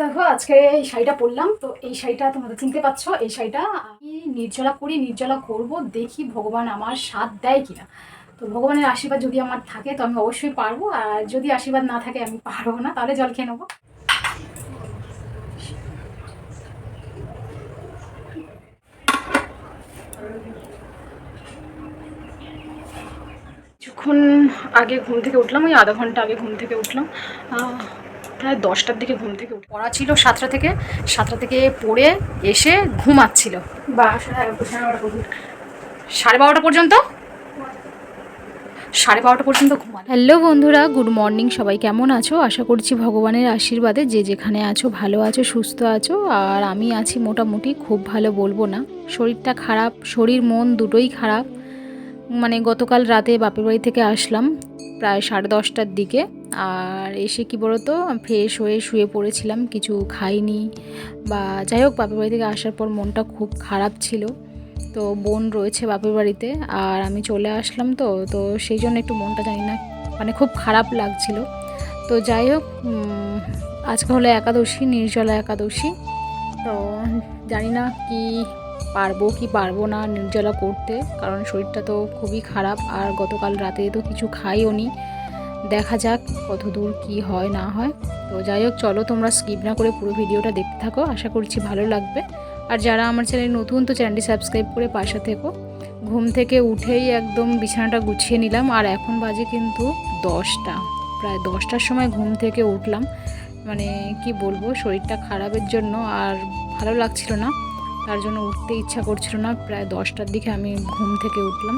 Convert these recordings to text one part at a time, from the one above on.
দেখো, আজকে এই শাড়িটা পরলাম, তো এই শাড়িটা তোমরা তো চিনতে পারছ, এই শাড়িটা আমি নির্জলা করি নির্জলা করব, দেখি ভগবান আমার সাথ দেয় কিনা। তো ভগবানের আশীর্বাদ যদি আমার থাকে, তো আমি অবশ্যই পারব, আর যদি আশীর্বাদ না থাকে, আমি পারব না, তাহলে জল খেয়ে নেব। কিছুক্ষণ আগে ঘুম থেকে উঠলাম, ওই আধা ঘণ্টা আগে ঘুম থেকে উঠলাম প্রায় দশটার দিকে ঘুম থেকে উঠে পড়া ছিল সাতটা থেকে। সাতটা থেকে পড়ে এসে ঘুমাচ্ছিল। সাড়ে বারোটা পর্যন্ত? সাড়ে বারোটা পর্যন্ত ঘুমা হ্যালো বন্ধুরা, গুড মর্নিং সবাই। কেমন আছো? আশা করছি ভগবানের আশীর্বাদে যে যেখানে আছো, ভালো আছো, সুস্থ আছো। আর আমি আছি মোটামুটি, খুব ভালো বলব না। শরীরটা খারাপ, শরীর, মন দুটোই খারাপ। মানে গতকাল রাতে বাপের বাড়ি থেকে আসলাম প্রায় সাড়ে দশটার দিকে। আর এসে কি বলতো ফ্রেশ হয়ে শুয়ে পড়েছিলাম, কিছু খাইনি। বা যাই হোক, বাপের বাড়ি থেকে আসার পর মনটা খুব খারাপ ছিল। তো বোন রয়েছে বাপের বাড়িতে, আর আমি চলে আসলাম তো তো সেই জন্য একটু মনটা জানি না মানে খুব খারাপ লাগছিল। তো যাই হোক আজকে হলো একাদশী, নির্জলা একাদশী। তো জানি না কি পারব কি পারব না নির্জলা করতে, কারণ শরীরটা তো খুবই খারাপ আর গতকাল রাতে তো কিছু খাইও নি। দেখা যাক কত দূর কী হয় না হয়। তো যাই হোক, চলো তোমরা স্কিপ না করে পুরো ভিডিওটা দেখতে থাকো। আশা করছি ভালো লাগবে। আর যারা আমার চ্যানেল নতুন, তো চ্যানেলটি সাবস্ক্রাইব করে পাশে থেকো। ঘুম থেকে উঠেই একদম বিছানাটা গুছিয়ে নিলাম। আর এখন বাজে কিন্তু দশটা। প্রায় দশটার সময় ঘুম থেকে উঠলাম। মানে কি বলব, শরীরটা খারাপের জন্য আর ভালো লাগছিল না। তার জন্য উঠতে ইচ্ছা করছিল না। প্রায় দশটার দিকে আমি ঘুম থেকে উঠলাম।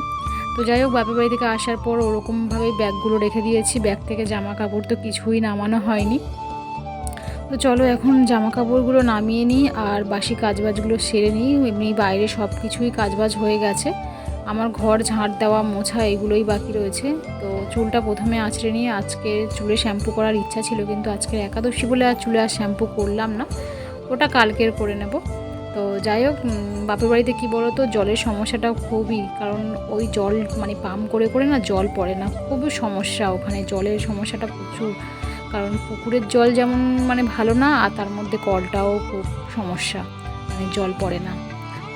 তো যাই হোক, বাপের বাড়ি থেকে আসার পর ওরকমভাবেই ব্যাগগুলো রেখে দিয়েছি। ব্যাগ থেকে জামা কাপড় তো কিছুই নামানো হয়নি। তো চলো এখন জামা কাপড়গুলো নামিয়ে নিই আর বাসি কাজবাজগুলো সেরে নিই। এমনি বাইরে সব কিছুই কাজবাজ হয়ে গেছে। আমার ঘর ঝাঁট দেওয়া, মোছা এগুলোই বাকি রয়েছে। তো চুলটা প্রথমে আঁচড়ে নিয়ে আজকে চুলে শ্যাম্পু করার ইচ্ছা ছিল, কিন্তু আজকের একাদশী বলে আর চুলে আর শ্যাম্পু করলাম না। ওটা কালকের করে নেব। তো যাই হোক বাপের বাড়িতে কী বলো তো জলের সমস্যাটা খুবই। কারণ ওই জল মানে পাম্প করে করে না জল পড়ে না। খুবই সমস্যা ওখানে, জলের সমস্যাটা প্রচুর। কারণ পুকুরের জল যেমন মানে ভালো না, আর তার মধ্যে কলটাও খুব সমস্যা। মানে জল পড়ে না।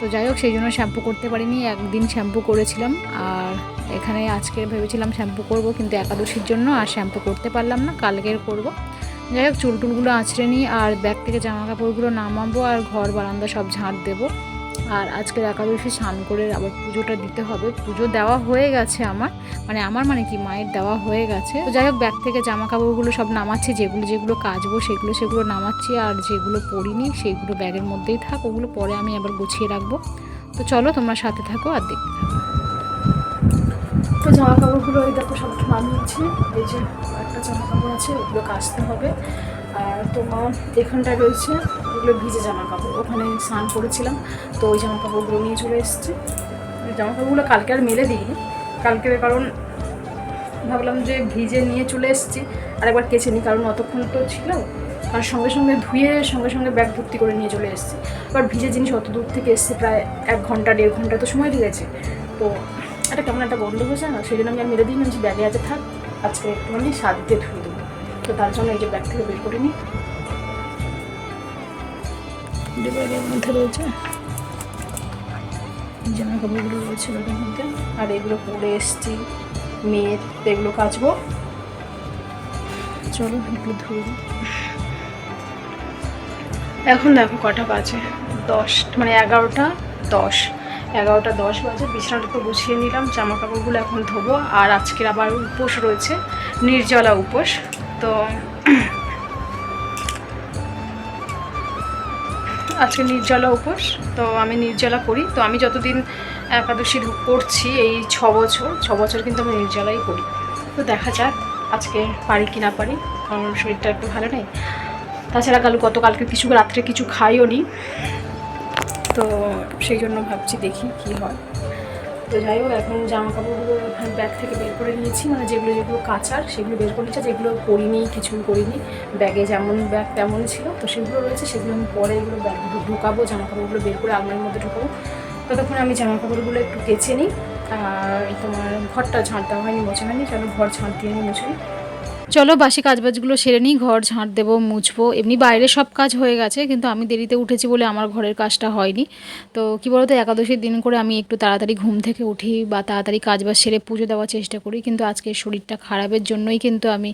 তো যাই হোক, সেই জন্য শ্যাম্পু করতে পারিনি। একদিন শ্যাম্পু করেছিলাম, আর এখানে আজকে ভেবেছিলাম শ্যাম্পু করব, কিন্তু একাদশীর জন্য আর শ্যাম্পু করতে পারলাম না। কালকের করব। যাই হোক চুল টুলগুলো আঁচড়ে নিই আর ব্যাগ থেকে জামা কাপড়গুলো নামাবো আর ঘর বারান্দা সব ঝাঁট দেবো। আর আজকের একাদশী স্নান করে আবার পুজোটা দিতে হবে। পুজো দেওয়া হয়ে গেছে আমার। মানে আমার মানে কি, মায়ের দেওয়া হয়ে গেছে। তো যাই হোক, ব্যাগ থেকে জামা কাপড়গুলো সব নামাচ্ছি। যেগুলো যেগুলো কাচবো সেগুলো সেগুলো নামাচ্ছি আর যেগুলো পরিনি সেগুলো ব্যাগের মধ্যেই থাক। ওগুলো পরে আমি আবার গুছিয়ে রাখব। তো চলো, তোমরা সাথে থাকো আর দেখতে থাকো। তো জামা কাপড়গুলো এই দেখো সব নামিয়েছি। এই যে একটা জামা কাপড় আছে ওগুলো কাচতে হবে। আর তোমার এখানটায় রয়েছে ওগুলো ভিজে জামা কাপড় ওখানে স্নান করেছিলাম, তো ওই জামা কাপড়গুলো নিয়ে চলে এসেছি। জামা কাপড়গুলো কালকে আর মেলে দিইনি। কালকে কারণ ভাবলাম যে ভিজে নিয়ে চলে এসেছি, আর একবার কেচে নিই, কারণ অতক্ষণ তো ছিল। আর সঙ্গে সঙ্গে ধুয়ে সঙ্গে সঙ্গে ব্যাগ ভর্তি করে নিয়ে চলে এসেছি। আবার ভিজে জিনিস অত দূর থেকে এসছে, প্রায় এক ঘণ্টা, দেড় ঘণ্টা তো সময় লেগেছে। তো একটা কেমন একটা গন্ধ হয়েছে না সেই জন্য আমি আর মেরে দিই যে ব্যাগে আছে, থাক, আজকে একটুখানি স্বাদ দিয়ে ধুয়ে দেবো। তো তার জন্য এই যে ব্যাগ থেকে বের করে নিই ব্যাগের মধ্যে রয়েছে। জামা কাপড়গুলো রয়েছে ব্যাগের মধ্যে। আর এগুলো পরে এসছি, মেয়ের এগুলো কাচবো। চলো, এগুলো ধুয়ে এখন দেখো কটা বাজে। দশ মানে এগারোটা দশ। এগারোটা দশ বাজে, বিছানাটা গুছিয়ে নিলাম জামা কাপড়গুলো এখন ধোবো, আর আজকের আবার উপোস রয়েছে, নির্জলা উপোস। তো আজকে নির্জলা উপোস, তো আমি নির্জলা করি। তো আমি যতদিন একাদশী করছি এই ছ বছর ছ বছর কিন্তু আমি নির্জলাই করি। তো দেখা যাক আজকে পারি কি না পারি, কারণ শরীরটা একটু ভালো নেই। তাছাড়া কাল, গতকালকে কিছু রাত্রে কিছু খাইও নি তো সেই জন্য ভাবছি দেখি কি হয়। তো যাই হোক, এখন জামা কাপড়গুলো ব্যাগ থেকে বের করে নিয়েছি। মানে যেগুলো যেগুলো কাচার, সেগুলো বের করে নিয়েছি। যেগুলো করিনি কিছু করিনি। ব্যাগে যেমন ব্যাগ তেমন ছিল। তো সেগুলো রয়েছে, সেগুলো আমি পরে এগুলো ব্যাগ ঢুকাবো জামা কাপড়গুলো বের করে আলমারির মধ্যে ঢুকাবো। ততক্ষণ আমি জামা কাপড়গুলো একটু কেচে নিই। আর তোমার ঘরটা ঝাঁট দেওয়া হয়নি, মোছা হয়নি। চলো ঘর ঝাঁট দিয়ে মুছে নিই। চলো, বাসি কাজবাজগুলো সেরে নিই, ঘর ঝাঁট দেবো, মুছবো। এমনি বাইরে সব কাজ হয়ে গেছে, কিন্তু আমি দেরিতে উঠেছি বলে আমার ঘরের কাজটা হয়নি। তো কি বলতো, একাদশীর দিন করে আমি একটু তাড়াতাড়ি ঘুম থেকে উঠি বা তাড়াতাড়ি কাজবাজ সেরে পুজো দেওয়ার চেষ্টা করি, কিন্তু আজকে শরীরটা খারাপের জন্যই কিন্তু আমি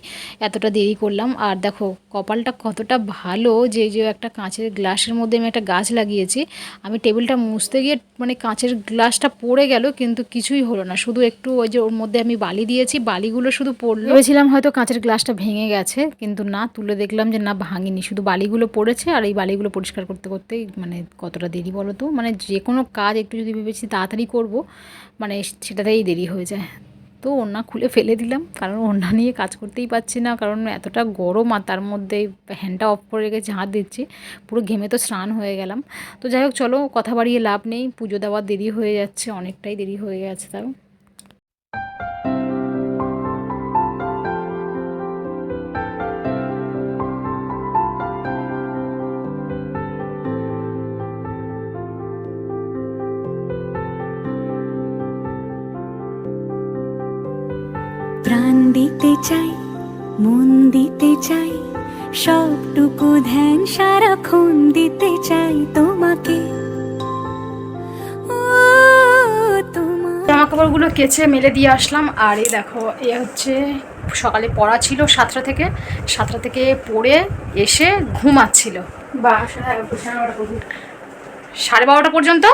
এতটা দেরি করলাম। আর দেখো, কপালটা কতটা ভালো যে যে একটা কাঁচের গ্লাসের মধ্যে আমি একটা গাছ লাগিয়েছি। আমি টেবিলটা মুছতে গিয়ে মানে কাঁচের গ্লাসটা পড়ে গেল, কিন্তু কিছুই হলো না। শুধু একটু ওই যে ওর মধ্যে আমি বালি দিয়েছি, বালিগুলো শুধু পড়ল। ভেবেছিলাম হয়তো কাঁচের গ্লাসটা ভেঙে গেছে, কিন্তু না তুলে দেখলাম যে না ভাঙেনি। শুধু বালিগুলো পড়েছে আর এই বালিগুলো পরিষ্কার করতে করতেই মানে কতটা দেরি বলো তো? মানে যে কোনো কাজ একটু যদি ভেবেছি তাড়াতাড়ি করব মানে সেটাতেই দেরি হয়ে যায়। তো ওড়না খুলে ফেলে দিলাম, কারণ ওড়না নিয়ে কাজ করতেই পারছি না, কারণ এতটা গরম আর তার মধ্যে হ্যান্ডটা অফ করে রেখে ঝাঁট দিচ্ছি, পুরো ঘেমে তো স্নান হয়ে গেলাম। তো যাই হোক, চলো, কথা বাড়িয়ে লাভ নেই, পুজো দেওয়ার দেরি হয়ে যাচ্ছে, অনেকটাই দেরি হয়ে গেছে তাও। দিতে চাই, মন দিতে চাই, সবটুকু ধ্যান সারাক্ষণ দিতে চাই তোমাকে। ও, তোমার জামা কাপড়গুলো কেচে মেলে দিয়ে আসলাম, আর এই দেখো, এ হচ্ছে সকালে পড়া ছিল সাতটা থেকে সাতটা থেকে পড়ে এসে ঘুমাচ্ছিল। বা, সাড়ে বারোটা পর্যন্ত?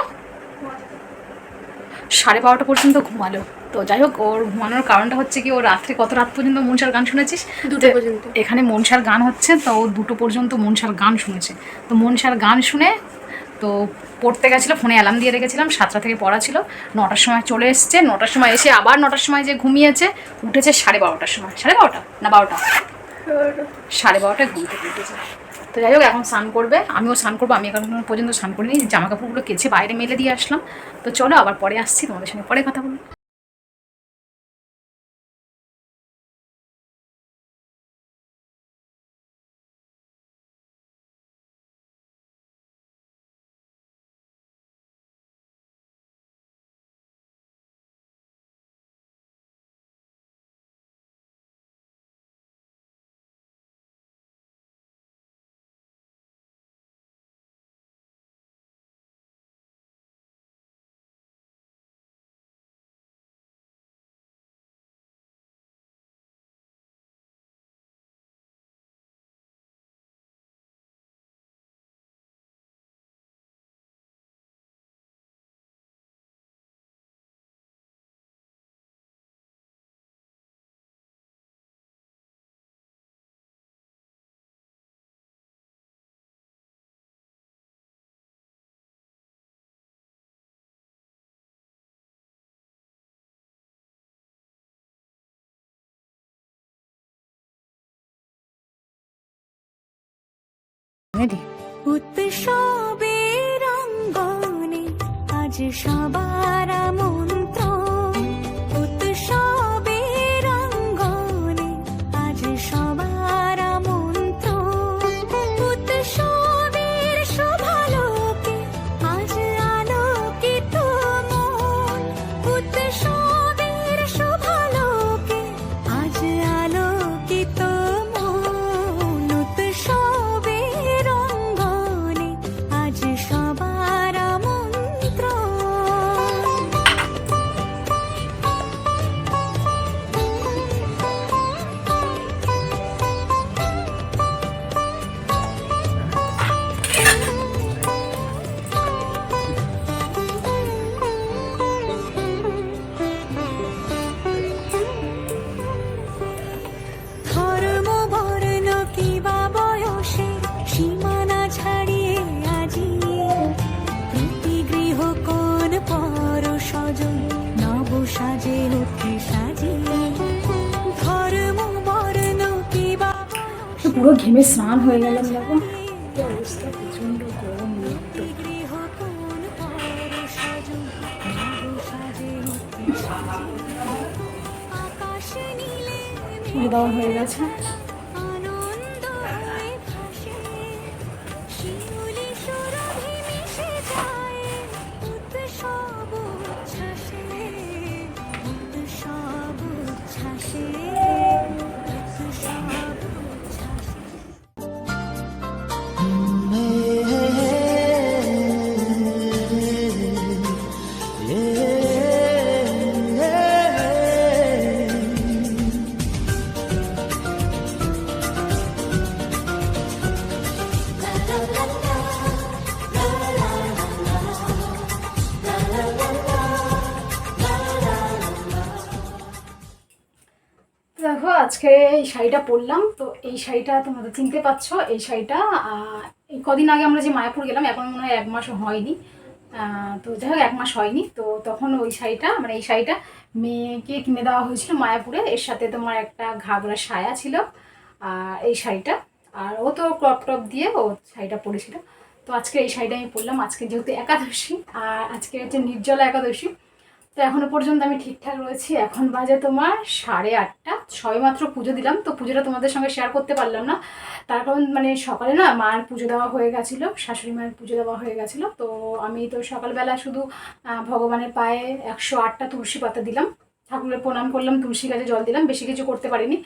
সাড়ে বারোটা পর্যন্ত ঘুমালো। তো যাই হোক ওর ঘুমানোর কারণটা হচ্ছে কি ও রাত্রে কত রাত পর্যন্ত মনসার গান শুনেছিস? দুটো পর্যন্ত। এখানে মনসার গান হচ্ছে তো ও দুটো পর্যন্ত মনসার গান শুনেছে। তো মনসার গান শুনে তো পড়তে গেছিল ফোনে অ্যালার্ম দিয়ে রেখেছিলাম সাতটা থেকে পড়া ছিল। নটার সময় চলে এসছে নটার সময় এসে আবার নটার সময় যে ঘুমিয়েছে উঠেছে সাড়ে বারোটার সময়। সাড়ে বারোটা না বারোটা? সাড়ে বারোটায় ঘুম থেকে উঠেছে। তো যাই হোক এখন স্নান করবে। আমিও স্নান করব আমি এখন পর্যন্ত স্নান করিনি। জামা কাপড়গুলো কেচে বাইরে মেলে দিয়ে আসলাম। তো চলো আবার পরে আসছি তোমাদের সঙ্গে পরে কথা বলব। উৎসবের অঙ্গনে আজ সবার পুরো ঘেমে স্নান হয়ে গেল গরম রোদ। গৃহ কোন আজকে এই শাড়িটা পরলাম, তো এই শাড়িটা তোমরা চিনতে পারছ, এই শাড়িটা এই কদিন আগে আমরা যে মায়াপুর গেলাম, এখন মনে হয় এক মাসও হয়নি। তো যাই হোক, এক মাস হয়নি, তো তখন ওই শাড়িটা মানে এই শাড়িটা মেয়েকে কিনে দেওয়া হয়েছিল মায়াপুরে। এর সাথে তোমার একটা ঘাগরা সায়া ছিল আর এই শাড়িটা। আর ও তো ক্রপ টপ দিয়ে ও শাড়িটা পরেছিল। তো আজকে এই শাড়িটা আমি পরলাম, আজকে যেহেতু একাদশী, আর আজকে হচ্ছে নির্জলা একাদশী। তো এখনও পর্যন্ত আমি ঠিকঠাক রয়েছি। এখন বাজে তোমার সাড়ে আটটা। ছয় সবেমাত্র পুজো দিলাম, তো পুজোটা তোমাদের সঙ্গে শেয়ার করতে পারলাম না। তার কারণ মানে সকালে না মার পুজো দেওয়া হয়ে গেছিল, শাশুড়ি মায়ের পুজো দেওয়া হয়ে গেছিল। তো আমি তো সকালবেলা শুধু ভগবানের পায়ে একশো আটটা তুলসী পাতা দিলাম। ঠাকুরের প্রণাম করলাম, তুলসী গাছে জল দিলাম, বেশি কিছু করতে পারিনি।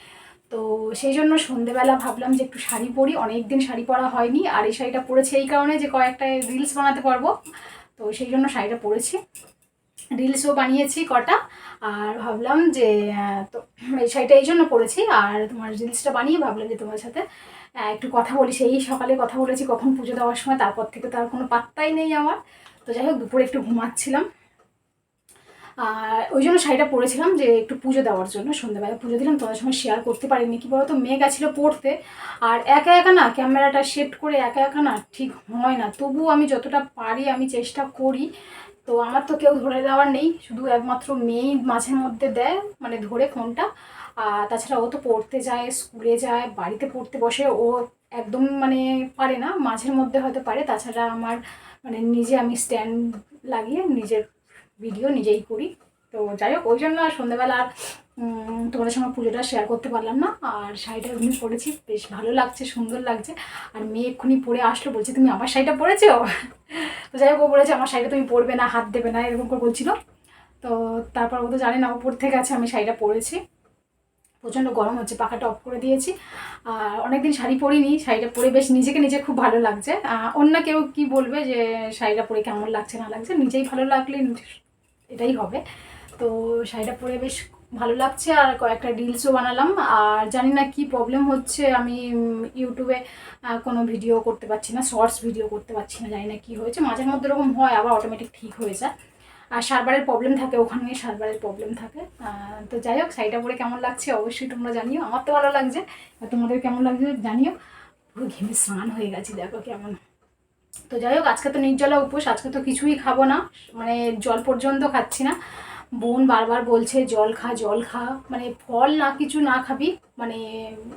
তো সেই জন্য সন্ধেবেলা ভাবলাম যে একটু শাড়ি পরি। অনেক দিন শাড়ি পরা হয়নি, আর এই শাড়িটা পরেছি এই কারণে যে কয়েকটা রিলস বানাতে পারব। তো সেই জন্য শাড়িটা পরেছি। রিলসও বানিয়েছি কটা, আর ভাবলাম যে তো এই শাড়িটা এই জন্য পরেছি, আর তোমার রিলসটা বানিয়ে ভাবলাম যে তোমার সাথে একটু কথা বলি। সেই সকালে কথা বলেছি কখন পুজো দেওয়ার সময়, তারপর থেকে তো আর কোনো পাত্তাই নেই আমার। তো যাই হোক, দুপুরে একটু ঘুমাচ্ছিলাম। আর ওই জন্য শাড়িটা পরেছিলাম যে একটু পুজো দেওয়ার জন্য, সন্ধ্যাবেলা পুজো দিলাম, তোমাদের সঙ্গে শেয়ার করতে পারিনি। কি বলতো মেয়ে গেছিল পড়তে, আর একা একা না ক্যামেরাটা সেট করে একা একা না ঠিক হয় না। তবুও আমি যতটা পারি, আমি চেষ্টা করি তো আমার তো কেউ ধরে দেওয়ার নেই, শুধু একমাত্র মেয়েই মাঝে মধ্যে দেয় মানে ধরে ফোনটা। আর তাছাড়া ও তো পড়তে যায়, স্কুলে যায়, বাড়িতে পড়তে বসে, ও একদম মানে পারে না মাঝের মধ্যে হয়তো পারে। তাছাড়া আমার মানে নিজে আমি স্ট্যান্ড লাগিয়ে নিজের ভিডিও নিজেই করি। তো যাই হোক, ওই জন্য আর সন্ধ্যাবেলা আর তোমাদের সঙ্গে পুজোটা শেয়ার করতে পারলাম না। আর শাড়িটা এমনি পরেছি, বেশ ভালো লাগছে, সুন্দর লাগছে। আর মেয়ে এক্ষুনি পরে আসলো, বলছে, তুমি আমার শাড়িটা পরেছো? তো যাই হোক, ও বলেছে, আমার শাড়িটা তুমি পরবে না, হাত দেবে না, এরকম করে বলছিল। তো তারপর ও তো জানে না, ও পড়তে গেছে, আমি শাড়িটা পরেছি। প্রচণ্ড গরম হচ্ছে, পাখাটা অফ করে দিয়েছি। আর অনেকদিন শাড়ি পরিনি, শাড়িটা পরে বেশ নিজেকে নিজে খুব ভালো লাগছে। অন্য কেউ কি বলবে যে, শাড়িটা পরে কেমন লাগছে, না লাগছে? নিজেই ভালো লাগলে এটাই হবে। তো শাড়িটা পরে বেশ ভালো লাগছে আর কয়েকটা রিলসও বানালাম। আর জানি না কি প্রবলেম হচ্ছে, আমি ইউটিউবে কোনো ভিডিও করতে পারছি না শর্টস ভিডিও করতে পারছি না, জানি না কি হয়েছে। মাঝের মধ্যে এরকম হয়, আবার অটোমেটিক ঠিক হয়ে যায়। আর সার্ভারের প্রবলেম থাকে, ওখানে সার্ভারের প্রবলেম থাকে। তো যাই হোক, শাড়িটা পরে কেমন লাগছে অবশ্যই তোমরা জানিও। আমার তো ভালো লাগছে তোমাদের কেমন লাগছে জানিও। পুরো ঘেমে স্নান হয়ে গেছি, দেখো কেমন। তো যাই হোক, আজকে তো নির্জলা উপোস, আজকে তো কিছুই খাব না। মানে জল পর্যন্ত খাচ্ছি না। বোন বারবার বলছে, জল খা জল খা। মানে ফল না, কিছু না খাবি মানে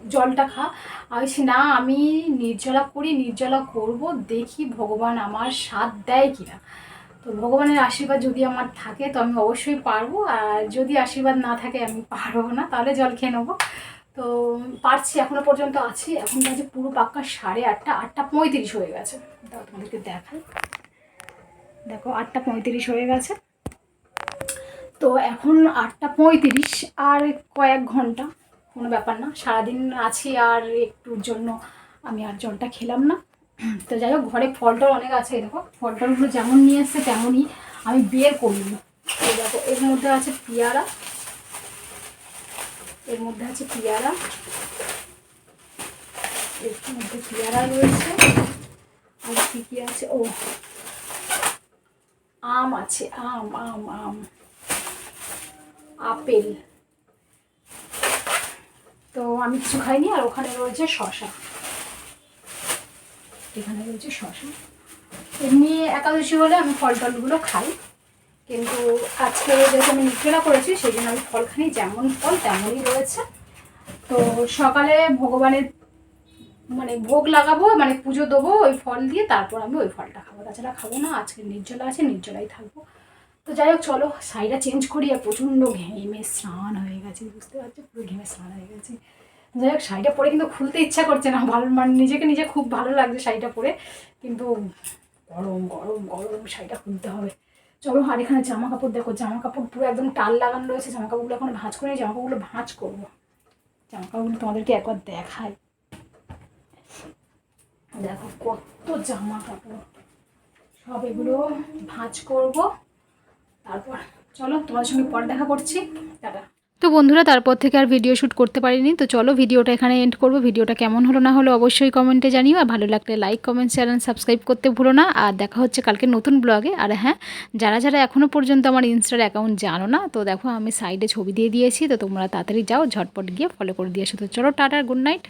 জলটা খা। আমি না, আমি নির্জলা করি, নির্জলা করব, দেখি ভগবান আমার সাথ দেয় কিনা। তো ভগবানের আশীর্বাদ যদি আমার থাকে, তো আমি অবশ্যই পারব। আর যদি আশীর্বাদ না থাকে, আমি পারব না। তাহলে জল খেয়ে নেব। তো পারছি, এখনও পর্যন্ত আছি। এখন বাজে পুরো পাক্কা সাড়ে আটটা আটটা পঁয়ত্রিশ হয়ে গেছে। দাও তোমাদেরকে দেখাই। দেখো, আটটা পঁয়ত্রিশ হয়ে গেছে। তো এখন আটটা পঁয়ত্রিশ আর কয়েক ঘণ্টা, কোনো ব্যাপার না। সারাদিন আছি আর একটুর জন্য আমি আর জলটা খেলাম না। তো যাই হোক, ঘরে ফল টল অনেক আছে, দেখো। ফল টলগুলো যেমন নিয়ে এসছে, তেমনই আমি বের করিনি দেখো, এর মধ্যে আছে পেয়ারা। এর মধ্যে আছে পেয়ারা। এর মধ্যে পেয়ারা রয়েছে। আর কি কি আছে? ও, আম আছে, আম আম আম। আপেল। তো আমি কিছু খাইনি, আর ওখানে রয়েছে শশা এখানে রয়েছে শশা এমনি একাদশী হলে আমি ফল টলগুলো খাই। কিন্তু আজকে যেহেতু আমি নির্জলা করেছি সেই জন্য আমি ফল খাই যেমন ফল তেমনই রয়েছে। তো সকালে ভগবানের মানে ভোগ লাগাবো মানে পুজো দেবো ওই ফল দিয়ে, তারপর আমি ওই ফলটা খাব। তাছাড়া খাব না, আজকে নির্জলা আছে, নির্জলাই থাকব। তো যাই হোক, চলো, শাড়িটা চেঞ্জ করি আর প্রচণ্ড ঘেমে স্নান হয়ে গেছে, বুঝতে পারছ? পুরো ঘেমে স্নান হয়ে গেছে। যাই হোক, শাড়িটা পরে কিন্তু খুলতে ইচ্ছা করছে না। ভালো মানে নিজেকে নিজে খুব ভালো লাগছে শাড়িটা পরে। কিন্তু গরম গরম গরম, শাড়িটা খুলতে হবে। চলো, আর এখানে জামা কাপড় দেখো জামা কাপড় পুরো একদম টাল লাগানো রয়েছে। জামা কাপড়গুলো এখন ভাঁজ করে জামা কাপড়গুলো ভাঁজ করব। জামা কাপড়গুলো তোমাদেরকে একবার দেখাই। দেখো কত জামা কাপড় সব এগুলো ভাঁজ করব। তারপর চলো সঙ্গে পরে দেখা করছি। টাটা। তো বন্ধুরা, তারপর থেকে আর ভিডিও শ্যুট করতে পারিনি, তো চলো ভিডিওটা এখানে এন্ড করব। ভিডিওটা কেমন হলো না হলো অবশ্যই কমেন্টে জানিও, আর ভালো লাগলে like comment share and subscribe করতে ভুলো না। আর দেখা হচ্ছে কালকে নতুন ব্লগে আর হ্যাঁ যারা যারা এখনও পর্যন্ত আমার ইনস্টার অ্যাকাউন্ট জানো না, তো দেখো আমি সাইডে ছবি দিয়ে দিয়েছি, তো তোমরা তাড়াতাড়ি যাও, ঝটপট গিয়ে ফলো করে দিয়ে এসো। তো চলো, টাটা গুড নাইট